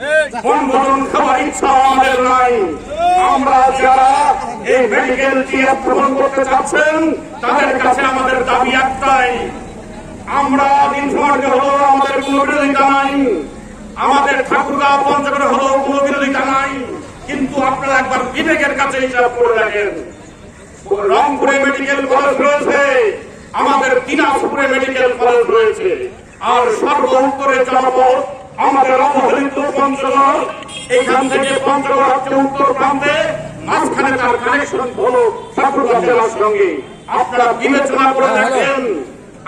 বন্ধন খাওয়ার ইচ্ছা, আমাদের নাই। আমরা যারা এই মেডিকেল জিএফ গ্রহণ করতে চাচ্ছেন, তাদের কাছে আমাদের দাবি একটাই। আমরা দিন সমাজে হলো আমাদের কোনো বিরোধিতা নাই। আমাদের ঠাকুরগাঁও পঞ্চগড়ে হলো কোনো বিরোধিতা নাই। কিন্তু আপনারা একবার বিবেকের কাছে হিসাব করে দেখেন। রংপুরে মেডিকেল কলেজ রয়েছে, আমাদের দিনাজপুরে মেডিকেল কলেজ রয়েছে। আর সর্ব উত্তরে জনপদ আমাদের অবহেলিত পঞ্চগড় এখান থেকে পঞ্চগড় হচ্ছে উত্তর প্রান্তে, মাঝখানে তার কানেকশন হলো ঠাকুরগাঁ জেলার সঙ্গে। আপনারা বিবেচনা করে দেখেন,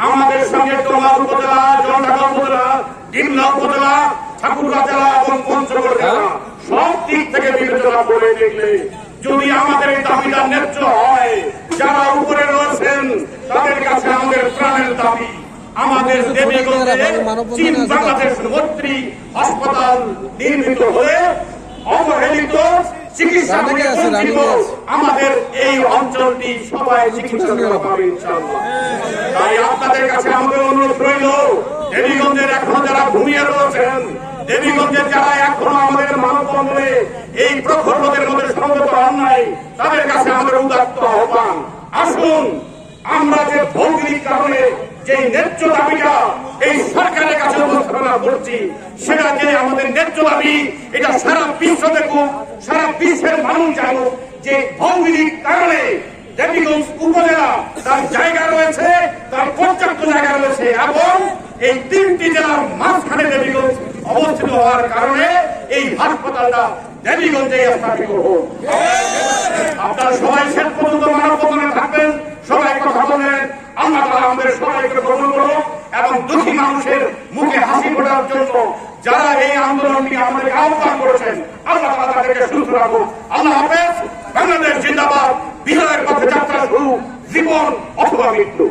আমাদের সঙ্গে তোমার উপজেলা, জলঢাকা উপজেলা, ডিমলা উপজেলা, ঠাকুরগাঁ জেলা এবং পঞ্চগড় জেলা। সব দিক থেকে বিবেচনা করে দেখলে, যদি আমাদের এই দাবিটা ন্যায্য হয়, যারা উপরে রয়েছেন তাদের কাছে আমাদের প্রাণের দাবি আমাদের দেবীগঞ্জে চীন বাংলাদেশ মৈত্রী হাসপাতাল নির্মিত হয়ে অবহেলিত চিকিৎসা। আমাদের এই অঞ্চলটি সবাই চিকিৎসা পাবে তাই আপনাদের কাছে আমাদের অনুরোধ রইল দেবীগঞ্জের এখনও যারা ঘুমিয়ে রয়েছেন দেবীগঞ্জের যারা এখনও আমাদের মানববন্ধনে এই প্রখরদের মধ্যে সংগত হন নাই তাদের কাছে আমাদের উদাত্ত আহ্বান আসুন আমরা যে ভৌগোলিক কারণে যে দাবিটা এই সরকারের কাছে উপস্থাপনা করছি সেটা যে আমাদের দাবি, এটা সারা বিশ্ব সারা বিশ্বের মানুষ জানুক যে ভৌগোলিক কারণে দেবীগঞ্জ উপজেলা তার জায়গা রয়েছে, তার রয়েছে, এবং এই অবস্থিত হওয়ার কারণে এই হাসপাতালটা দেবীগঞ্জে স্থাপিত হোক আপনারা সবাই শেষ পর্যন্ত মানববন্ধনে থাকবেন সবাই কথা বলেন, আল্লাহ তালা আমাদের সবাইকে গ্রহণ করো এবং দুঃখী মানুষের মুখে হাসি ফোটার জন্য যারা এই আন্দোলনটি আমাদের আহ্বান করেছেন, আল্লাহ তালা তাদেরকে সুস্থ রাখো আল্লাহ হাফেজ, বাংলাদেশ জিন্দাবাদ, বিজয়ের পথে যাত্রা শুরু, জীবন অথবা মৃত্যু।